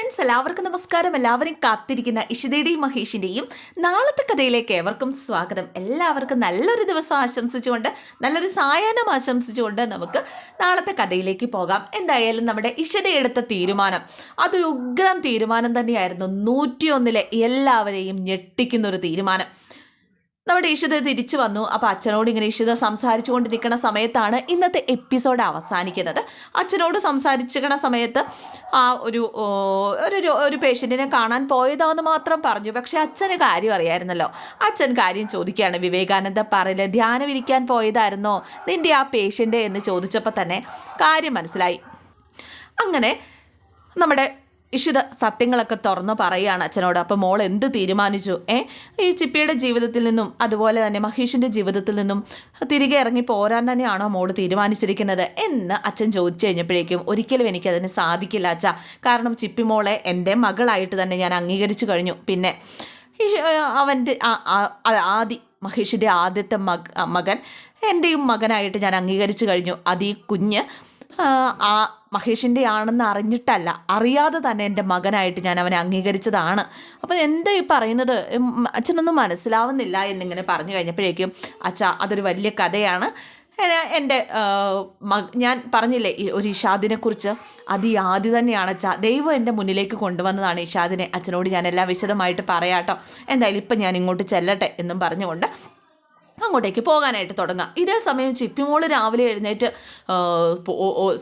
Friends എല്ലാവർക്കും നമസ്കാരം. എല്ലാവരും കാത്തിരിക്കുന്ന ഇഷിതയുടെയും മഹേഷിന്റെയും നാളത്തെ കഥയിലേക്ക് ഏവർക്കും സ്വാഗതം. എല്ലാവർക്കും നല്ലൊരു ദിവസം ആശംസിച്ചുകൊണ്ട് നല്ലൊരു സായാഹ്നം ആശംസിച്ചുകൊണ്ട് നമുക്ക് നാളത്തെ കഥയിലേക്ക് പോകാം. എന്തായാലും നമ്മുടെ ഇഷിത എടുത്ത തീരുമാനം അതൊരു ഉഗ്രം തീരുമാനം തന്നെയായിരുന്നു. നൂറ്റിയൊന്നിലെ എല്ലാവരെയും ഞെട്ടിക്കുന്നൊരു തീരുമാനം. നമ്മുടെ ഇഷിത തിരിച്ചു വന്നു. അപ്പോൾ അച്ഛനോട് ഇങ്ങനെ ഇഷിത സംസാരിച്ചു കൊണ്ട് നിൽക്കുന്ന സമയത്താണ് ഇന്നത്തെ എപ്പിസോഡ് അവസാനിക്കുന്നത്. അച്ഛനോട് സംസാരിച്ചിരിക്കുന്ന സമയത്ത് ആ ഒരു ഒരു ഒരു പേഷ്യന്റിനെ കാണാൻ പോയതാന്ന് മാത്രം പറഞ്ഞു. പക്ഷെ അച്ഛന് കാര്യം അറിയായിരുന്നല്ലോ. അച്ഛൻ കാര്യം ചോദിക്കുകയാണ്. വിവേകാനന്ദ പറയിൽ ധ്യാനം ഇരിക്കാൻ പോയതായിരുന്നോ നിന്റെ ആ പേഷ്യന്റ് എന്ന് ചോദിച്ചപ്പോൾ തന്നെ കാര്യം മനസ്സിലായി. അങ്ങനെ നമ്മുടെ ഇഷിത സത്യങ്ങളൊക്കെ തുറന്ന് പറയുകയാണ് അച്ഛനോട്. അപ്പോൾ മോൾ എന്ത് തീരുമാനിച്ചു? ഏ? ഈ ചിപ്പിയുടെ ജീവിതത്തിൽ നിന്നും അതുപോലെ തന്നെ മഹേഷിന്റെ ജീവിതത്തിൽ നിന്നും തിരികെ ഇറങ്ങി പോരാൻ തന്നെയാണോ മോൾ തീരുമാനിച്ചിരിക്കുന്നത്? എന്ന് അച്ഛൻ ചോദിച്ചു കഴിഞ്ഞപ്പോഴേക്കും ഒരിക്കലും എനിക്കതിന് സാധിക്കില്ല അച്ഛ. കാരണം ചിപ്പി മോളെ എന്റെ മകളായിട്ട് തന്നെ ഞാൻ അംഗീകരിച്ചു കഴിഞ്ഞു. പിന്നെ അവന്റെ ആദി മഹേഷിന്റെ ആദ്യത്തെ മക മകൻ എന്റെയും മകനായിട്ട് ഞാൻ അംഗീകരിച്ചു കഴിഞ്ഞു. അത് ഈ കുഞ്ഞ് മഹേഷിന്റെ ആണെന്ന് അറിഞ്ഞിട്ടല്ല അറിയാതെ തന്നെ എന്റെ മകനായിട്ട് ഞാൻ അവനെ അംഗീകരിച്ചതാണ്. അപ്പം എന്താ ഈ പറയുന്നത്? അച്ഛനൊന്നും മനസ്സിലാവുന്നില്ല എന്നിങ്ങനെ പറഞ്ഞു കഴിഞ്ഞപ്പോഴേക്കും അച്ഛ അതൊരു വലിയ കഥയാണ്. എന്റെ ഞാൻ പറഞ്ഞില്ലേ ഒരു ഇഷാദിനെ കുറിച്ച് അത് ഈ ആദ്യ തന്നെയാണ് അച്ഛാ. ദൈവം എന്റെ മുന്നിലേക്ക് കൊണ്ടുവന്നതാണ് ഇഷാദിനെ. അച്ഛനോട് ഞാൻ എല്ലാം വിശദമായിട്ട് പറയാട്ടോ. എന്തായാലും ഇപ്പം ഞാൻ ഇങ്ങോട്ട് ചെല്ലട്ടെ എന്നും പറഞ്ഞുകൊണ്ട് അങ്ങോട്ടേക്ക് പോകാനായിട്ട് തുടങ്ങാം. ഇതേ സമയം ചിപ്പിമോൾ രാവിലെ എഴുന്നേറ്റ്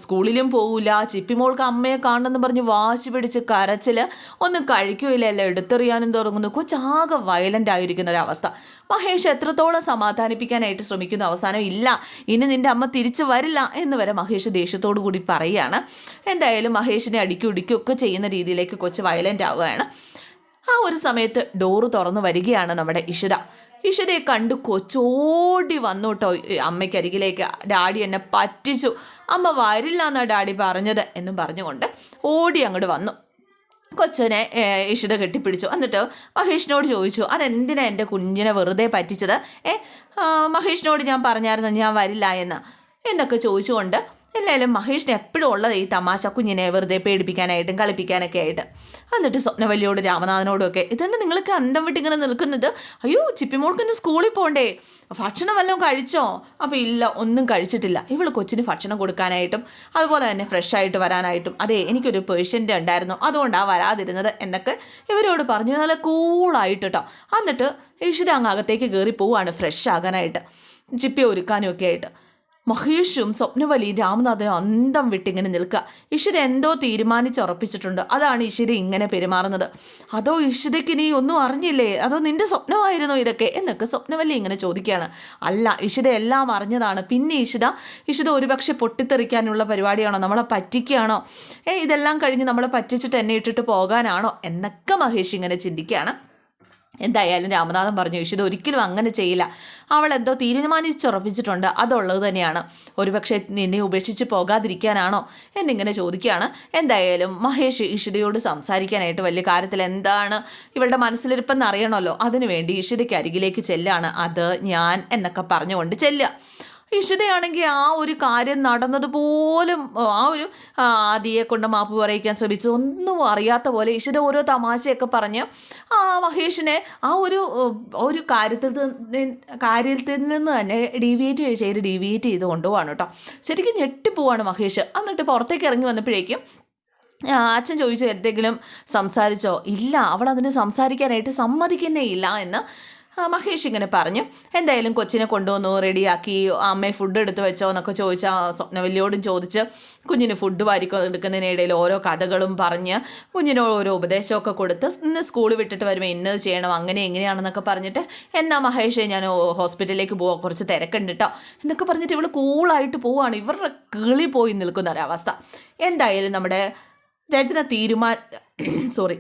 സ്കൂളിലും പോകില്ല ചിപ്പിമോൾക്ക് അമ്മയെ കാണണമെന്ന് പറഞ്ഞ് വാശി പിടിച്ച് കരച്ചിൽ ഒന്നും കഴിക്കുകയില്ല എല്ലാം എടുത്തെറിയാനും തുടങ്ങുന്നു. കൊച്ചാകെ വയലന്റ് ആയിരിക്കുന്ന ഒരവസ്ഥ. മഹേഷ് എത്രത്തോളം സമാധാനിപ്പിക്കാനായിട്ട് ശ്രമിക്കുന്ന അവസാനം ഇല്ല. ഇനി നിന്റെ അമ്മ തിരിച്ചു വരില്ല എന്ന് വരെ മഹേഷ് ദേഷ്യത്തോടു കൂടി പറയുകയാണ്. എന്തായാലും മഹേഷിനെ അടുക്കി ഇടിക്കും ഒക്കെ ചെയ്യുന്ന രീതിയിലേക്ക് കൊച്ച് വയലന്റ് ആവുകയാണ്. ആ ഒരു സമയത്ത് ഡോറ് തുറന്നു വരികയാണ് നമ്മുടെ ഇഷിത. ഇഷിതയെ കണ്ടു കൊച്ചോടി വന്നു കേട്ടോ അമ്മയ്ക്കരികിലേക്ക് ഡാഡി എന്നെ പറ്റിച്ചു. അമ്മ വരില്ല എന്നാണ് ഡാഡി പറഞ്ഞത് എന്നും പറഞ്ഞുകൊണ്ട് ഓടി അങ്ങോട്ട് വന്നു. കൊച്ചനെ ഈശ്വര കെട്ടിപ്പിടിച്ചു. എന്നിട്ട് മഹേഷിനോട് ചോദിച്ചു അതെന്തിനാ എന്റെ കുഞ്ഞിനെ വെറുതെ പറ്റിച്ചത്? ഏ മഹേഷിനോട് ഞാൻ പറഞ്ഞായിരുന്നു ഞാൻ വരില്ല എന്ന്. എന്നൊക്കെ ചോദിച്ചുകൊണ്ട് എല്ലാവരും മഹേഷിന് എപ്പോഴും ഉള്ളത് ഈ തമാശ കുഞ്ഞിനെ വെറുതെ പേടിപ്പിക്കാനായിട്ടും കളിപ്പിക്കാനൊക്കെ ആയിട്ട്. എന്നിട്ട് സ്വപ്നവല്ലിയോട് രാമനാഥനോടും ഒക്കെ ഇതന്നെ നിങ്ങൾക്ക് അന്തം വിട്ടിങ്ങനെ നിൽക്കുന്നത്? അയ്യോ ചിപ്പിമോൾക്കൊന്ന് സ്കൂളിൽ പോകണ്ടേ ഭക്ഷണം വല്ലതും കഴിച്ചോ? അപ്പോൾ ഇല്ല ഒന്നും കഴിച്ചിട്ടില്ല. ഇവൾ കൊച്ചിന് ഭക്ഷണം കൊടുക്കാനായിട്ടും അതുപോലെ തന്നെ ഫ്രഷ് ആയിട്ട് വരാനായിട്ടും. അതെ എനിക്കൊരു പേഷ്യന്റ് ഉണ്ടായിരുന്നു. അതുകൊണ്ടാണ് വരാതിരുന്നത് എന്നൊക്കെ ഇവരോട് പറഞ്ഞു. നല്ല കൂളായിട്ട് കേട്ടോ എന്നിട്ട് ഇഷിത അങ്ങ് അകത്തേക്ക് കയറി പോവാണ് ഫ്രഷ് ആകാനായിട്ട്. ചിപ്പി ഒരുക്കാനും ഒക്കെ ആയിട്ട്. മഹേഷും സ്വപ്നവലിയും രാമനാഥനും അന്തം വിട്ടിങ്ങനെ നിൽക്കുക. ഇഷിത എന്തോ തീരുമാനിച്ചുറപ്പിച്ചിട്ടുണ്ട്. അതാണ് ഇഷിത ഇങ്ങനെ പെരുമാറുന്നത്. അതോ ഇഷിതയ്ക്ക് നീ ഒന്നും അറിഞ്ഞില്ലേ? അതോ നിന്റെ സ്വപ്നമായിരുന്നോ ഇതൊക്കെ? എന്നൊക്കെ സ്വപ്നവലി ഇങ്ങനെ ചോദിക്കുകയാണ്. അല്ല ഇഷിത എല്ലാം അറിഞ്ഞതാണ്. പിന്നെ ഇഷിത ഇഷിത ഒരുപക്ഷെ പൊട്ടിത്തെറിക്കാനുള്ള പരിപാടിയാണോ? നമ്മളെ പറ്റിക്കുകയാണോ? ഏ ഇതെല്ലാം കഴിഞ്ഞ് നമ്മളെ പറ്റിച്ചിട്ട് എന്നെ ഇട്ടിട്ട് പോകാനാണോ? എന്നൊക്കെ മഹേഷ് ഇങ്ങനെ ചിന്തിക്കുകയാണ്. എന്തായാലും രാമനാഥൻ പറഞ്ഞു ഇഷിത ഒരിക്കലും അങ്ങനെ ചെയ്യില്ല. അവൾ എന്തോ തീരുമാനിച്ചുറപ്പിച്ചിട്ടുണ്ട്. അതുള്ളത് തന്നെയാണ്. ഒരുപക്ഷെ നിന്നെ ഉപേക്ഷിച്ച് പോകാതിരിക്കാനാണോ? എന്നിങ്ങനെ ചോദിക്കുകയാണ്. എന്തായാലും മഹേഷ് ഇഷിതയോട് സംസാരിക്കാനായിട്ട് വലിയ കാര്യത്തിൽ എന്താണ് ഇവളുടെ മനസ്സിലിരിപ്പെന്ന് അറിയണമല്ലോ. അതിനുവേണ്ടി ഇഷിതയ്ക്ക് അരികിലേക്ക് ചെല്ലാണ്. അത് ഞാൻ എന്നൊക്കെ പറഞ്ഞുകൊണ്ട് ചെല്ലുക. ഇഷിതയാണെങ്കിൽ ആ ഒരു കാര്യം നടന്നതുപോലും ആ ഒരു ആദിയെ കൊണ്ട് മാപ്പ് പറയിക്കാൻ ശ്രമിച്ചു. ഒന്നും അറിയാത്ത പോലെ ഇഷിത ഓരോ തമാശയൊക്കെ പറഞ്ഞ് ആ മഹേഷിനെ ആ ഒരു ഒരു കാര്യത്തിൽ കാര്യത്തിൽ നിന്ന് തന്നെ ഡീവിയേറ്റ് ചെയ്ത് ഡീവിയേറ്റ് ചെയ്ത് കൊണ്ടുപോവാണ് കേട്ടോ. ശരിക്കും ഞെട്ടിപ്പോവാണ് മഹേഷ്. എന്നിട്ട് പുറത്തേക്ക് ഇറങ്ങി വന്നപ്പോഴേക്കും അച്ഛൻ ചോദിച്ചു എന്തെങ്കിലും സംസാരിച്ചോ? ഇല്ല അവൾ അതിന് സംസാരിക്കാനായിട്ട് സമ്മതിക്കുന്നേ ഇല്ല എന്ന് മഹേഷ് ഇങ്ങനെ പറഞ്ഞു എന്തായാലും കൊച്ചിനെ കൊണ്ടുവന്നു റെഡിയാക്കി അമ്മയെ ഫുഡ് എടുത്ത് വെച്ചോ എന്നൊക്കെ ചോദിച്ചാൽ സ്വപ്നവല്ലിയോടും ചോദിച്ച് കുഞ്ഞിന് ഫുഡ് വാരിക്കോ എടുക്കുന്നതിനിടയിൽ ഓരോ കഥകളും പറഞ്ഞ് കുഞ്ഞിന് ഓരോ ഉപദേശമൊക്കെ കൊടുത്ത് ഇന്ന് സ്കൂൾ വിട്ടിട്ട് വരുമ്പോൾ ഇന്നത് ചെയ്യണം അങ്ങനെ എങ്ങനെയാണെന്നൊക്കെ പറഞ്ഞിട്ട് എന്നാ മഹേഷ് ഞാൻ ഹോസ്പിറ്റലിലേക്ക് പോവാം കുറച്ച് തിരക്കുണ്ട് കേട്ടോ എന്നൊക്കെ പറഞ്ഞിട്ട് ഇവൾ കൂളായിട്ട് പോവാണ്. ഇവരുടെ കിളി പോയി നിൽക്കുന്ന ഒരവസ്ഥ. എന്തായാലും നമ്മുടെ രചന തീരുമാന സോറി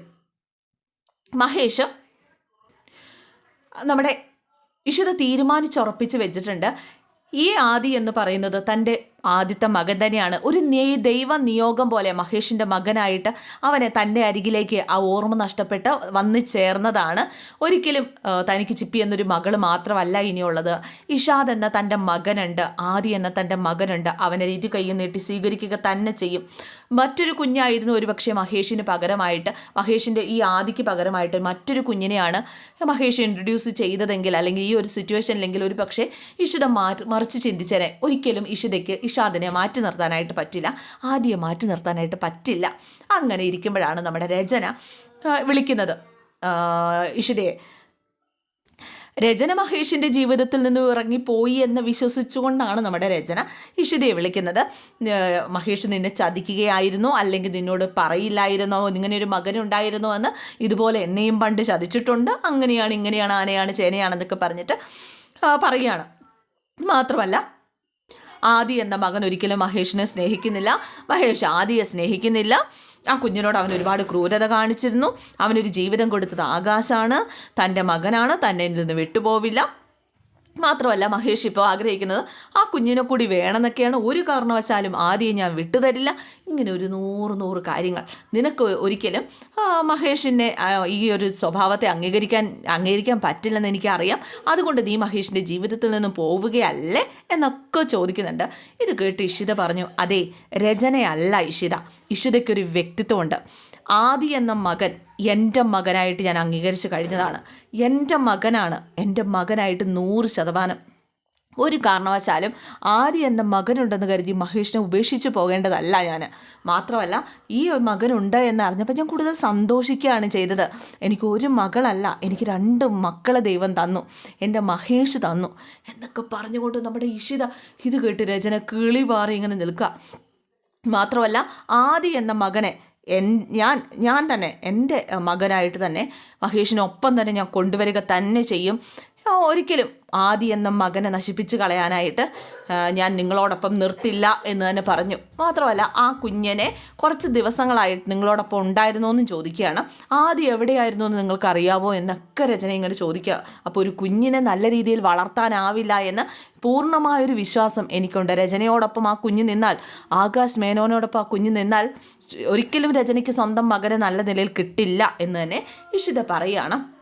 മഹേഷ് നമ്മുടെ ഇഷിത തീരുമാനിച്ചുറപ്പിച്ച് വെച്ചിട്ടുണ്ട്. ഈ ആദി എന്ന് പറയുന്നത് തന്റെ ആദ്യത്തെ മകൻ തന്നെയാണ്. ഒരു നെയ് ദൈവ നിയോഗം പോലെ മഹേഷിന്റെ മകനായിട്ട് അവനെ തന്റെ അരികിലേക്ക് ആ ഓർമ്മ നഷ്ടപ്പെട്ട് വന്ന് ചേർന്നതാണ്. ഒരിക്കലും തനിക്ക് ചിപ്പി എന്നൊരു മകൾ മാത്രമല്ല ഇനിയുള്ളത്. ഇഷാദ് എന്ന തന്റെ മകനുണ്ട്. ആദി എന്ന തന്റെ മകനുണ്ട്. അവനെ ഇരു കൈയും നീട്ടി സ്വീകരിക്കുക തന്നെ ചെയ്യും. മറ്റൊരു കുഞ്ഞായിരുന്നു ഒരുപക്ഷെ മഹേഷിന് പകരമായിട്ട് മഹേഷിന്റെ ഈ ആദിക്ക് പകരമായിട്ട് മറ്റൊരു കുഞ്ഞിനെയാണ് മഹേഷ് ഇൻട്രൊഡ്യൂസ് ചെയ്തതെങ്കിൽ അല്ലെങ്കിൽ ഈ ഒരു സിറ്റുവേഷനിലെങ്കിൽ ഒരു പക്ഷേ ഇഷിത മാറ്റി മറിച്ച് ചിന്തിച്ചേനെ. ഒരിക്കലും ഇഷിതയ്ക്ക് ഇഷാദിനെ മാറ്റി നിർത്താനായിട്ട് പറ്റില്ല. ആദ്യം മാറ്റി നിർത്താനായിട്ട് പറ്റില്ല. അങ്ങനെ ഇരിക്കുമ്പോഴാണ് നമ്മുടെ രചന വിളിക്കുന്നത്. ഇഷിതയെ രചന മഹേഷിന്റെ ജീവിതത്തിൽ നിന്നും ഇറങ്ങിപ്പോയി എന്ന് വിശ്വസിച്ചുകൊണ്ടാണ് നമ്മുടെ രചന ഇഷിതയെ വിളിക്കുന്നത്. മഹേഷ് നിന്നെ ചതിക്കുകയായിരുന്നോ? അല്ലെങ്കിൽ നിന്നോട് പറയില്ലായിരുന്നോ? ഇങ്ങനെ ഒരു മകനുണ്ടായിരുന്നോ എന്ന് ഇതുപോലെ എന്നെയും പണ്ട് ചതിച്ചിട്ടുണ്ട്. അങ്ങനെയാണ് ഇങ്ങനെയാണ് ആനയാണ് ചേനയാണെന്നൊക്കെ പറഞ്ഞിട്ട് പറയുകയാണ്. മാത്രമല്ല ആദി എന്ന മകൻ ഒരിക്കലും മഹേഷിനെ സ്നേഹിക്കുന്നില്ല. മഹേഷ് ആദിയെ സ്നേഹിക്കുന്നില്ല. ആ കുഞ്ഞിനോട് അവൻ ഒരുപാട് ക്രൂരത കാണിച്ചിരുന്നു. അവനൊരു ജീവിതം കൊടുത്തത് ആകാശാണ്. തന്റെ മകനാണ്. തന്നെ നിന്ന് വിട്ടുപോവില്ല. മാത്രമല്ല മഹേഷ് ഇപ്പോൾ ആഗ്രഹിക്കുന്നത് ആ കുഞ്ഞിനെ കൂടി വേണമെന്നൊക്കെയാണ് ഒരു കാരണവശാലും ആദ്യം ഞാൻ വിട്ടുതരില്ല. ഇങ്ങനെ ഒരു നൂറ് നൂറ് കാര്യങ്ങൾ. നിനക്ക് ഒരിക്കലും മഹേഷിന്റെ ഈ ഒരു സ്വഭാവത്തെ അംഗീകരിക്കാൻ അംഗീകരിക്കാൻ പറ്റില്ലെന്ന് എനിക്കറിയാം. അതുകൊണ്ട് നീ മഹേഷിന്റെ ജീവിതത്തിൽ നിന്നും പോവുകയല്ലേ എന്നൊക്കെ ചോദിക്കുന്നുണ്ട്. ഇത് കേട്ട് ഇഷിത പറഞ്ഞു അതെ രചനയല്ല ഇഷിത. ഇഷിതയ്ക്കൊരു വ്യക്തിത്വമുണ്ട്. ആദി എന്ന മകൻ എന്റെ മകനായിട്ട് ഞാൻ അംഗീകരിച്ച് കഴിഞ്ഞതാണ്. എന്റെ മകനാണ് എന്റെ മകനായിട്ട് നൂറ് ശതമാനം. ഒരു കാരണവശാലും ആദ്യം എന്റെ മകനുണ്ടെന്ന് കരുതി മഹേഷിനെ ഉപേക്ഷിച്ച് പോകേണ്ടതല്ല ഞാൻ. മാത്രമല്ല ഈ മകനുണ്ട് എന്ന് അറിഞ്ഞപ്പോൾ ഞാൻ കൂടുതൽ സന്തോഷിക്കുകയാണ് ചെയ്തത്. എനിക്ക് ഒരു മകളല്ല എനിക്ക് രണ്ട് മക്കളെ ദൈവം തന്നു. എന്റെ മഹേഷ് തന്നു. എന്നൊക്കെ പറഞ്ഞുകൊണ്ട് നമ്മുടെ ഇഷിത ഇത് കേട്ട് രചന കിളി പാറി ഇങ്ങനെ നിൽക്കുക. മാത്രമല്ല ആദി എന്ന മകനെ എൻ ഞാൻ ഞാൻ തന്നെ എന്റെ മകനായിട്ട് തന്നെ മഹേഷിനൊപ്പം തന്നെ ഞാൻ കൊണ്ടുവരിക തന്നെ ചെയ്യും. ഒരിക്കലും ആദി എന്ന മകനെ നശിപ്പിച്ച് കളയാനായിട്ട് ഞാൻ നിങ്ങളോടൊപ്പം നിർത്തില്ല എന്ന് തന്നെ പറഞ്ഞു. മാത്രമല്ല ആ കുഞ്ഞിനെ കുറച്ച് ദിവസങ്ങളായിട്ട് നിങ്ങളോടൊപ്പം ഉണ്ടായിരുന്നോ എന്ന് ചോദിക്കുകയാണ്. ആദി എവിടെയായിരുന്നു എന്ന് നിങ്ങൾക്ക് അറിയാവോ എന്നൊക്കെ രചന ഇങ്ങനെ ചോദിക്കുക. അപ്പോൾ ഒരു കുഞ്ഞിനെ നല്ല രീതിയിൽ വളർത്താനാവില്ല എന്ന് പൂർണമായൊരു വിശ്വാസം എനിക്കുണ്ട്. രചനയോടൊപ്പം ആ കുഞ്ഞ് നിന്നാൽ ആകാശ് മേനോനോടൊപ്പം ആ കുഞ്ഞ് നിന്നാൽ ഒരിക്കലും രചനയ്ക്ക് സ്വന്തം മകനെ നല്ല നിലയിൽ കിട്ടില്ല എന്ന് തന്നെ ഇഷിത പറയുകയാണ്.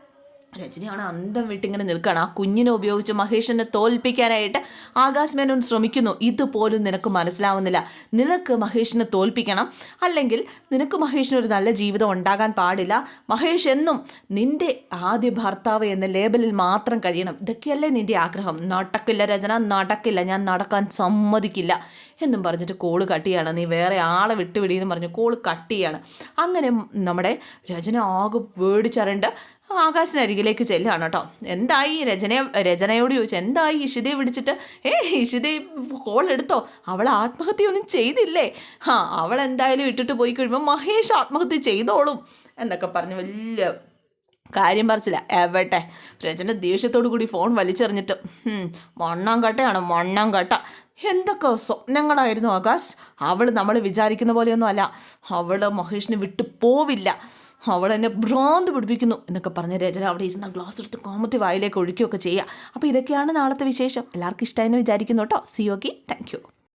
രജനിയാണ് അന്തം വിട്ടിങ്ങനെ നിൽക്കുകയാണ്. ആ കുഞ്ഞിനെ ഉപയോഗിച്ച് മഹേഷിനെ തോൽപ്പിക്കാനായിട്ട് ആകാശ് മേനോൻ ശ്രമിക്കുന്നു. ഇതുപോലും നിനക്ക് മനസ്സിലാവുന്നില്ല. നിനക്ക് മഹേഷിനെ തോൽപ്പിക്കണം. അല്ലെങ്കിൽ നിനക്ക് മഹേഷിന് ഒരു നല്ല ജീവിതം ഉണ്ടാകാൻ പാടില്ല. മഹേഷ് എന്നും നിന്റെ ആദ്യ ഭർത്താവ് എന്ന ലേബലിൽ മാത്രം കഴിയണം. ഇതൊക്കെയല്ലേ നിന്റെ ആഗ്രഹം? നടക്കില്ല രചന നടക്കില്ല. ഞാൻ നടക്കാൻ സമ്മതിക്കില്ല എന്നും പറഞ്ഞിട്ട് കോൾ കട്ട് ചെയ്യാണ്. നീ വേറെ ആളെ വിട്ടുവിടിയെന്ന് പറഞ്ഞു കോൾ കട്ട് അങ്ങനെ നമ്മുടെ രചന ആകെ പേടിച്ചറിണ്ട്. ആകാശിനരികിലേക്ക് ചെല്ലുകയാണ് കേട്ടോ. എന്തായി രചന രചനയോട് ചോദിച്ചു എന്തായി ഇഷിതയെ വിളിച്ചിട്ട്? ഏ ഇഷിതയെ കോൾ എടുത്തോ? അവൾ ആത്മഹത്യയൊന്നും ചെയ്തില്ലേ? ആ അവൾ എന്തായാലും ഇട്ടിട്ട് പോയി കഴിയുമ്പോൾ മഹേഷ് ആത്മഹത്യ ചെയ്തോളും എന്നൊക്കെ പറഞ്ഞ് വലിയ കാര്യം പറിച്ചില്ല എവട്ടെ? രചന ദേഷ്യത്തോടു കൂടി ഫോൺ വലിച്ചെറിഞ്ഞിട്ട് "ഹും, മണ്ണാങ്കട്ടയാണ് മണ്ണാങ്കട്ട. എന്തൊക്കെ സ്വപ്നങ്ങളായിരുന്നു ആകാശ്? അവൾ നമ്മൾ വിചാരിക്കുന്ന പോലെയൊന്നും അല്ല. അവൾ മഹേഷിന് വിട്ടു പോവില്ല. അവൾ എന്നെ ഭ്രാന്ത് പിടിപ്പിക്കുന്നു എന്നൊക്കെ പറഞ്ഞ് രചന അവിടെ ഇരുന്ന ഗ്ലാസ് എടുത്ത് കോമറ്റ് വായിലേക്ക് ഒഴിക്കുകയൊക്കെ ചെയ്യുക. അപ്പോൾ ഇതൊക്കെയാണ് നാളത്തെ വിശേഷം. എല്ലാവർക്കും ഇഷ്ടമായെന്ന് വിചാരിക്കുന്നു കേട്ടോ. C okay thank